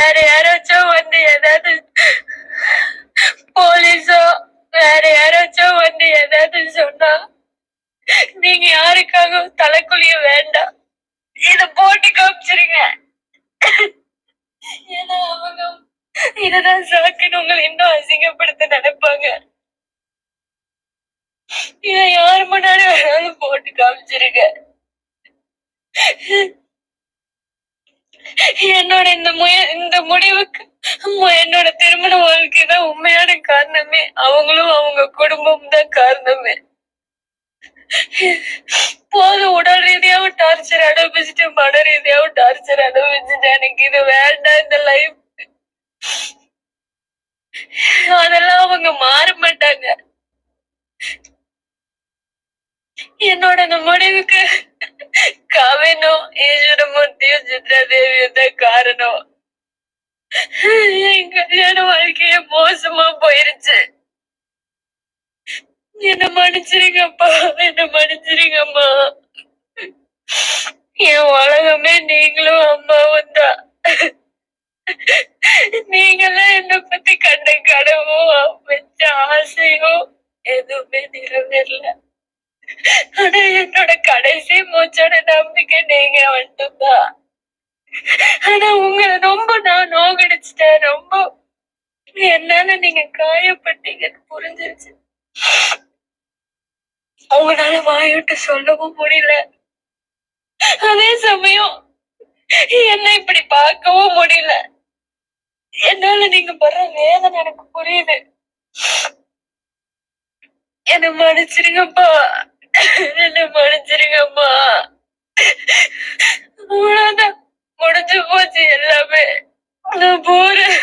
வேற யாராச்சும் வந்து ஏதாவது போலீஸோ வேற யாராச்சும் வந்து ஏதாவது சொன்னா நீங்க யாருக்காக தலைக்குழிய வேண்டாம். இத போட்டு காமிச்சிருங்க. ஏன்னா அவங்க இததான் சாக்குன்னு உங்களை இன்னும் அசிங்கப்படுத்த நினைப்பாங்க. இத யார் முன்னாடி வேணாலும் போட்டு காமிச்சிருங்க. என்னோட இந்த முய இந்த முடிவுக்கு என்னோட திருமண வாழ்க்கை தான் உண்மையான காரணமே. அவங்களும் அவங்க குடும்பம் தான் காரணமே. போதும் உடல் ரீதியாவும் டார்ச்சர் அனுபவிச்சுட்டு மன ரீதியாவும் டார்ச்சர் அனுபவிச்சுட்டேன் எனக்கு இது வேண்டாம் இந்த லைஃப் அதெல்லாம் அவங்க மாற மாட்டாங்க. என்னோட இந்த முடிவுக்கு கவினும் ஈஸ்வரமூர்த்தியும் சித்ராதேவியும் தான் காரணம். என் கல்யாண வாழ்க்கைய மோசமா போயிருச்சு. என்ன மன்னிச்சிருங்கப்பா என்ன மன்னிச்சிருங்கம்மா. என் உலகமே நீங்களும் அம்மாவும் தான். நீங்களாம் என்ன பத்தி கண்ட கனவும் வச்ச ஆசையும் எதுவுமே நிறைவேறல. ஆனா என்னோட கடைசி மூச்சோட நம்பிக்கை நீங்க மட்டும்தான். ஆனா உங்களை ரொம்ப நான் நோகடிச்சிட்டேன். ரொம்ப என்னால நீங்க காயப்பட்டீங்கன்னு புரிஞ்சிருச்சு. அவங்களால வாயிட்டு சொல்லவும் முடியல. அதே சமயம் என்ன இப்படி பார்க்கவும் முடியல. என்னால நீங்க படுற வேதனை எனக்கு புரியுது. என்ன மன்னிச்சிருங்கப்பா. என்ன மன்னிச்சிருங்கம்மா அவ்வளவுதான். முடிஞ்சு போச்சு எல்லாமே. நான் போறேன்.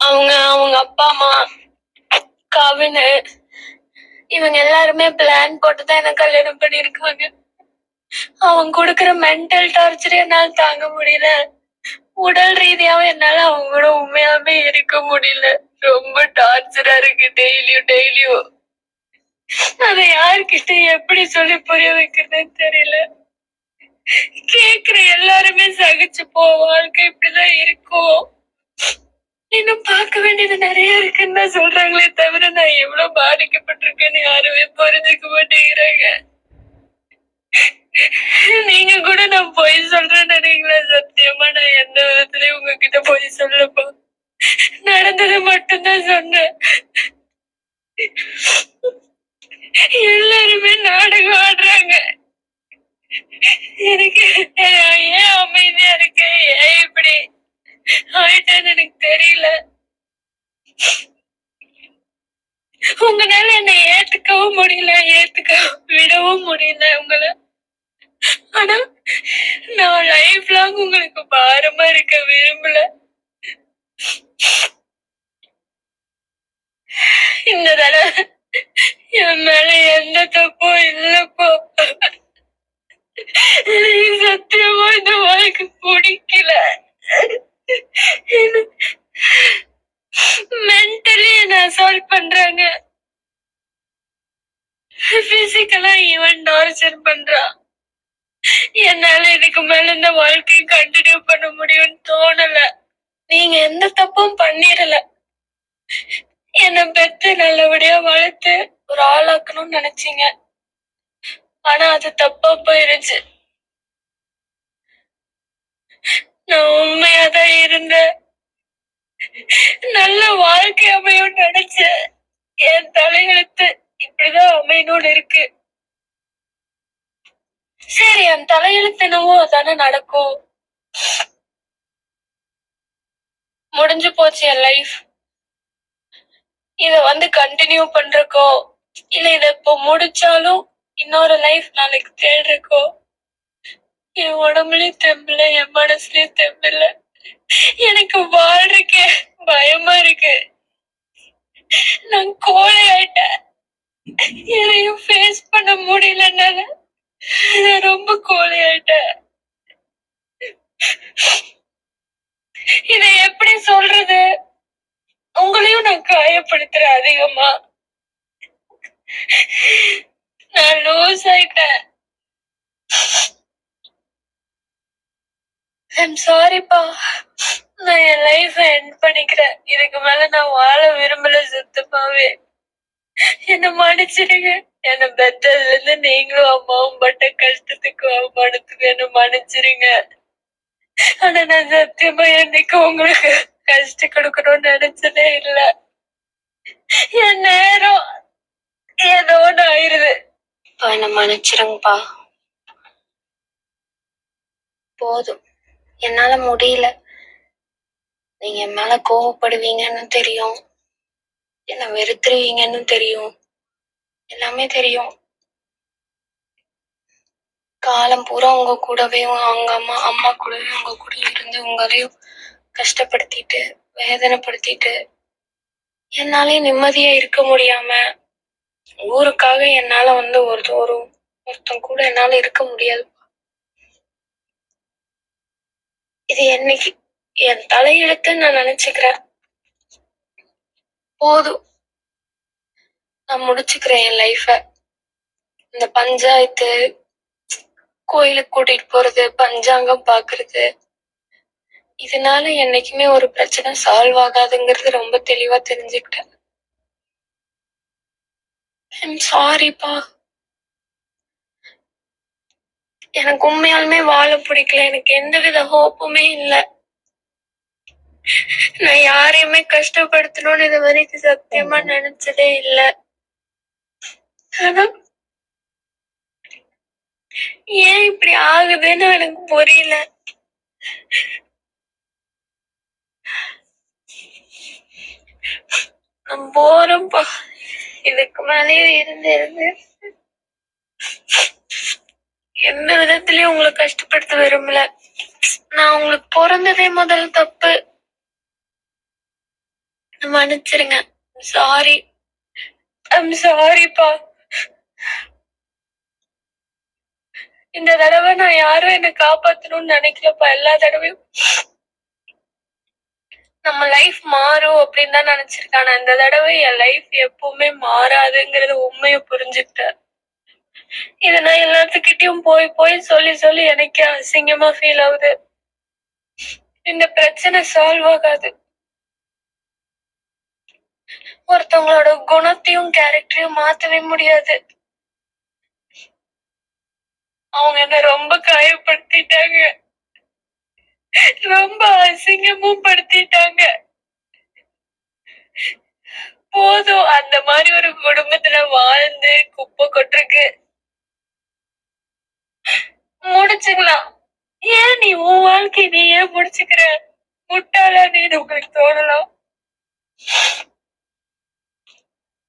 அவங்க அவங்க அப்பா அம்மா கவினு இவங்க எல்லாருமே பிளான் போட்டு தான் என்ன கல்யாணம் பண்ணிருக்காங்க அவங்க கொடுக்கற மென்டல் டார்ச்சர் என்னால தாங்க முடியல. உடல் ரீதியாவும் என்னால அவங்களோட உண்மையாவே இருக்க முடியல. ரொம்ப டார்ச்சரா இருக்கு டெய்லியும் டெய்லியும் அதை யார்கிட்ட எப்படி சொல்லி புரிய வைக்கிறதுன்னு தெரியல. கேக்குற எல்லாருமே சகிச்சு போ வாழ்க்கை இப்படிதான் இருக்கும். இன்னும் பார்க்க வேண்டியது நிறைய இருக்குன்னு தான் சொல்றாங்களே தவிர நான் எவ்வளவு பாதிக்கப்பட்டிருக்கேன்னு யாருமே புரிஞ்சுக்க மாட்டேங்கிறாங்க. நீங்க கூட நான் பொய் சொல்றேன்னு நினைக்கல சத்தியமா நான் எந்த விதத்துலயும் உங்ககிட்ட பொய் சொல்லப்பா. நடந்தது மட்டும்தான் சொன்னேன். எல்லாருமே நாடகம் ஆடுறாங்க. எனக்கு ஏன் அமைதியா இருக்கேன் ஏன் இப்படி ஆயிட்டேன்னு எனக்கு தெரியல. உங்களால என்னை ஏத்துக்கவும் முடியல ஏத்துக்க விடவும் முடியல உங்களை. ஆனா நான் லைஃப் லாங் உங்களுக்கு பாரமா இருக்க விரும்பல. இந்த தடவை என் மேல எந்த தப்பும் இல்லப்போ. சத்தியமா இந்த வாழ்க்கை பிடிக்கல. மென்டலி என்ன அசால்ட் பண்றாங்க. பிசிக்கலா இவன் டார்ச்சர் பண்றான் என்னால இதுக்கு மேல இந்த வாழ்க்கையை கண்டினியூ பண்ண முடியும்னு தோணல. நீங்க எந்த தப்பும் பண்ணிடல. என்ன பெத்து நல்லபடியா வளர்த்து ஒரு ஆளாக்கணும்னு நினைச்சீங்க. ஆனா அது தப்பா போயிருச்சு. நான் உண்மையாதான் இருந்தேன். நல்ல வாழ்க்கை அமையும் நினைச்சேன். என் தலையெழுத்து இப்படிதான் அமையணும்னு இருக்கு. சரி என் தலையெழுத்து என்னவோ அதானே நடக்கும். முடிஞ்சு போச்சு என் லைஃப் இத வந்து கண்டினியூ பண்றக்கோ இல்ல இத இப்போ முடிச்சாலும் இன்னொரு லைஃப் நாளைக்கு தேடுறக்கோ என் உடம்புலயும் தெம்பில்ல என் மனசுலயும் தெம்பில்ல எனக்கு வாழ்றக்கு பயமா இருக்கு. நான் கோழை ஆயிட்டேன். எதையும் ஃபேஸ் பண்ண முடியலனால நான் ரொம்ப கோழை ஆயிட்டேன். காயப்படுத்துற அதிகமா? நான் லூஸ் ஆயிட்டேன். ஐம் சாரிப்பா நான் என் லைஃப் எண்ட் பண்ணிக்கிறேன். இதுக்கு மேல நான் வாழ விரும்பல சுத்தமாவே என்ன மன்னிச்சிடுங்க. என்ன பெத்ததுல இருந்து நீங்களும் அம்மாவும் பட்ட கஷ்டத்துக்கு அவமானத்துக்கு என்ன மன்னிச்சிடுங்க. ஆனா நான் சத்தியமா என்னைக்கு உங்களுக்கு கஷ்டம் கொடுக்கணும்னு நினைச்சதே இல்ல. என் நேரம் ஏதோ ஒன்று ஆயிருது. இப்போ என்ன மன்னிச்சிருங்கப்பா. போதும். என்னால முடியல. நீங்க என் மேல கோவப்படுவீங்கன்னு தெரியும். என்ன வெறுத்துருவீங்கன்னு தெரியும். எல்லாமே தெரியும். காலம் பூரா உங்க கூடவே அவங்க அம்மா அம்மா கூடவே உங்க கூட இருந்து உங்களையும் கஷ்டப்படுத்திட்டு வேதனைப்படுத்திட்டு என்னாலே நிம்மதியா இருக்க முடியாம ஊருக்காக என்னால வந்து ஒரு ஒரு ஒருத்தன் கூட என்னால இருக்க முடியாது. இது என்னைக்கு என் தலையெழுத்துன்னு நான் நினைச்சுக்கிறேன். போதும். நான் முடிச்சுக்கிறேன் என் லைஃப இந்த பஞ்சாயத்து கோயிலுக்கு கூட்டிட்டு போறது பஞ்சாங்கம் பாக்குறது இதனால என்னைக்குமே ஒரு பிரச்சனை சால்வ் ஆகாதுங்கிறது ரொம்ப தெளிவா தெரிஞ்சுக்கிட்டேன். ஐம் சாரிப்பா எனக்கு உண்மையாலுமே வாழ பிடிக்கல. எனக்கு எந்தவித ஹோப்புமே இல்ல. நான் யாரையுமே கஷ்டப்படுத்தணும்னு இது வரைக்கும் சத்தியமா நினைச்சதே இல்ல. ஆனா ஏன் இப்படி ஆகுதுன்னு எனக்கு புரியல. நான் இதுக்கு மேலேயும் இருந்து இருந்து எந்த விதத்திலயும் உங்களை கஷ்டப்படுத்த விரும்பல. நான் உங்களுக்கு பிறந்ததே முதல் தப்பு. மன்னிச்சிருங்க. சாரி ஐம் சாரிப்பா இந்த தடவை நான் யாரும் என்ன காப்பாத்தணும்னு நினைக்கலப்பா. எல்லா தடவையும் நம்ம லைஃப் மாறும் அப்படின்னு தான் நினைச்சிருக்கேன் ஆனா இந்த தடவை என் லைஃப் எப்பவுமே மாறாதுங்கிறது உண்மையை புரிஞ்சுக்கிட்டேன். இத நான் எல்லாத்துக்கிட்டயும் போய் போய் சொல்லி சொல்லி எனக்கே அசிங்கமா ஃபீல் ஆகுது. இந்த பிரச்சனை சால்வ் ஆகாது. ஒருத்தவங்களோட குணத்தையும் கேரக்டரையும் மாத்தவே முடியாது. அவங்க என்ன ரொம்ப காயப்படுத்திட்டாங்க. ரொம்ப அசிங்கமும் படுத்திட்டாங்க. போதும் அந்த மாதிரி ஒரு குடும்பத்துல வாழ்ந்து குப்பை கொட்டிருக்கு முடிச்சுக்கலாம். ஏன் நீ உன் வாழ்க்கை நீ ஏன் முடிச்சுக்கிற? முட்டாளா நீ உங்களுக்கு தோணலாம்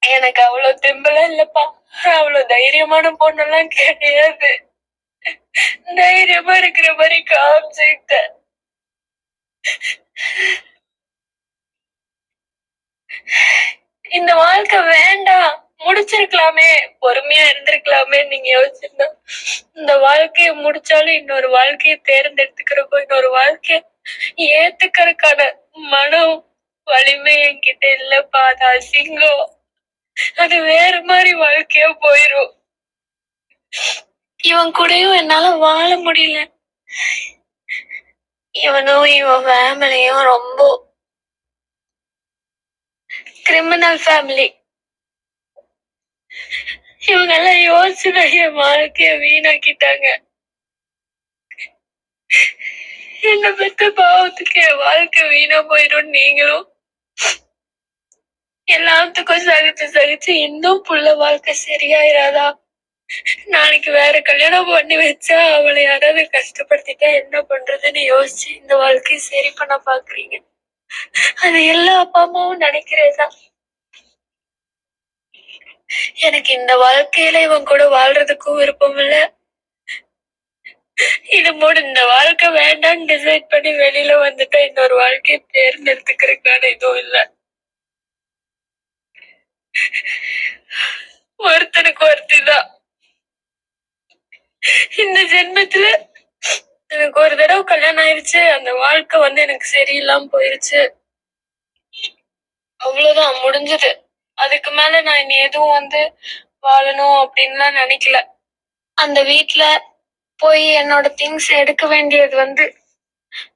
எனக்கு அவ்வளவு திம்பலா இல்லப்பா. அவ்வளவு தைரியமான பொண்ணெல்லாம் கிடையாது. தைரியமா இருக்கிற மாதிரி காமிச்சுக்கிட்டேன். இந்த வாழ்க்கை வேண்டாம். முடிச்சிருக்கலாமே. பொறுமையா இருந்திருக்கலாமே நீங்க யோசிச்சிருந்தா. இந்த வாழ்க்கைய முடிச்சாலும் இன்னொரு வாழ்க்கைய தேர்ந்தெடுத்துக்கிறப்போ இன்னொரு வாழ்க்கைய ஏத்துக்கிறதுக்கான மனம் வலிமை என்கிட்ட இல்லப்பா. அது அசிங்கம். அது வேற மாதிரி வாழ்க்கையா போயிரும். இவன் கூடயும் என்னால வாழ முடியல. இவனும் இவன் ஃபேமிலியும் ரொம்ப கிரிமினல் ஃபேமிலி இவங்கெல்லாம் யோசிச்சு என் வாழ்க்கைய வீணாக்கிட்டாங்க. என்ன பெத்த பாவத்துக்கு என் வாழ்க்கை வீணா போயிடும் நீங்களும்? எல்லாத்துக்கும் சகிச்சு சகிச்சு இன்னும் புள்ள வாழ்க்கை சரியாயிராதா? நாளைக்கு வேற கல்யாணம் பண்ணி வச்சா அவளை யாராவது கஷ்டப்படுத்திட்டா என்ன பண்றதுன்னு யோசிச்சு இந்த வாழ்க்கையை சரி பண்ண பாக்குறீங்க. அது எல்லா அப்பா அம்மாவும் நினைக்கிறதுதான். எனக்கு இந்த வாழ்க்கையில இவன் கூட வாழ்றதுக்கும் விருப்பம் இல்ல. இது மூடு இந்த வாழ்க்கை வேண்டாம்னு டிசைட் பண்ணி வெளியில வந்துட்டா இன்னொரு வாழ்க்கையை தேர்ந்தெடுத்துக்கிறதுக்கான எதுவும் இல்ல. ஒருத்தனுக்கு ஒருத்தி தான் இந்த ஜென்மத்துல எனக்கு ஒரு தடவை கல்யாணம் ஆயிருச்சு. அந்த வாழ்க்கை வந்து எனக்கு சரியில்லாம போயிருச்சு. அவ்வளவுதான் முடிஞ்சது. அதுக்கு மேல நான் இனி எதுவும் வந்து வாழணும் அப்படின்லாம் நினைக்கல. அந்த வீட்டுல போய் என்னோட திங்ஸ் எடுக்க வேண்டியது வந்து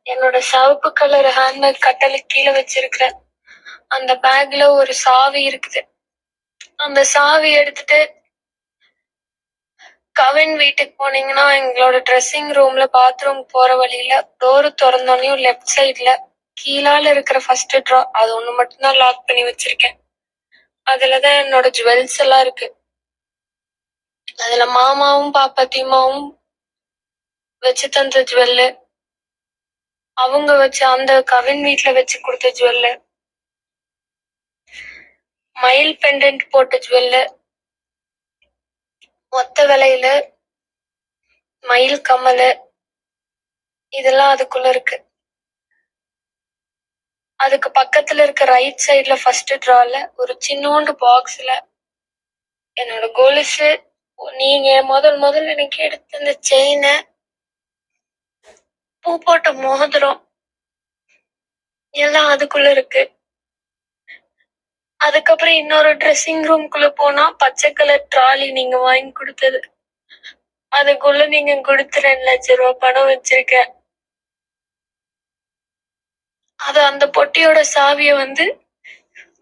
என்னோட சவப்பு கலர் ஹேண்ட்பேக் கட்டளை கீழே வச்சிருக்கிறேன் அந்த பேக்ல ஒரு சாவி இருக்குது. அந்த சாவி எடுத்துட்டு கவின் வீட்டுக்கு போனீங்கன்னா எங்களோட ட்ரெஸ்ஸிங் ரூம்ல பாத்ரூம் போற வழியில டோர் திறந்தோடனையும் லெஃப்ட் சைட்ல கீழால இருக்கிற ஃபர்ஸ்ட் ட்ரா அது ஒண்ணு மட்டும்தான் லாக் பண்ணி வச்சிருக்கேன். அதுலதான் என்னோட ஜுவல்ஸ் எல்லாம் இருக்கு. அதுல மாமாவும் பாப்பாத்திமாவும் வச்சு தந்த ஜுவல்லு அவங்க வச்சு அந்த கவின் வீட்டுல வச்சு கொடுத்த ஜுவல்லு மயில் பெண்டன்ட் போட்ட ஜுவல்லு மொத்த விலையில மயில் கம்மலு இதெல்லாம் அதுக்குள்ள இருக்கு. அதுக்கு பக்கத்துல இருக்க ரைட் சைடுல ஃபர்ஸ்ட் ட்ரால ஒரு சின்னோண்டு பாக்ஸ்ல என்னோட கொலுசு நீங்க முதல் முதல் எனக்கு எடுத்த அந்த செயினை பூ போட்ட மோதிரம். எல்லாம் அதுக்குள்ள இருக்கு. அதுக்கப்புறம் இன்னொரு ட்ரெஸ்ஸிங் ரூம்குள்ள போனா பச்சை கலர் ட்ராலி நீங்க வாங்கி கொடுத்தது. அதுக்குள்ள நீங்க கொடுத்த ரெண்டு லட்சம் ரூபாய் பணம் வச்சிருக்கேன். அது அந்த பொட்டியோட சாவிய வந்து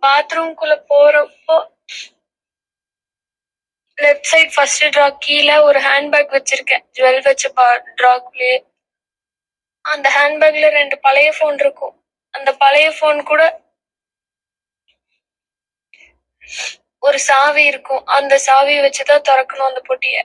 பாத்ரூம்குள்ள போறப்போ லெஃப்ட் சைட் ஃபர்ஸ்ட் ட்ரா கீழே ஒரு ஹேண்ட்பேக் வச்சிருக்கேன். ஜுவல் வச்ச ட்ராக்குள்ளேயே அந்த ஹேண்ட்பேக்ல ரெண்டு பழைய ஃபோன் இருக்கும். அந்த பழைய ஃபோன் கூட ஒரு சாவி இருக்கும். அந்த சாவியை வச்சுதான் திறக்கணும் அந்த பொட்டிய.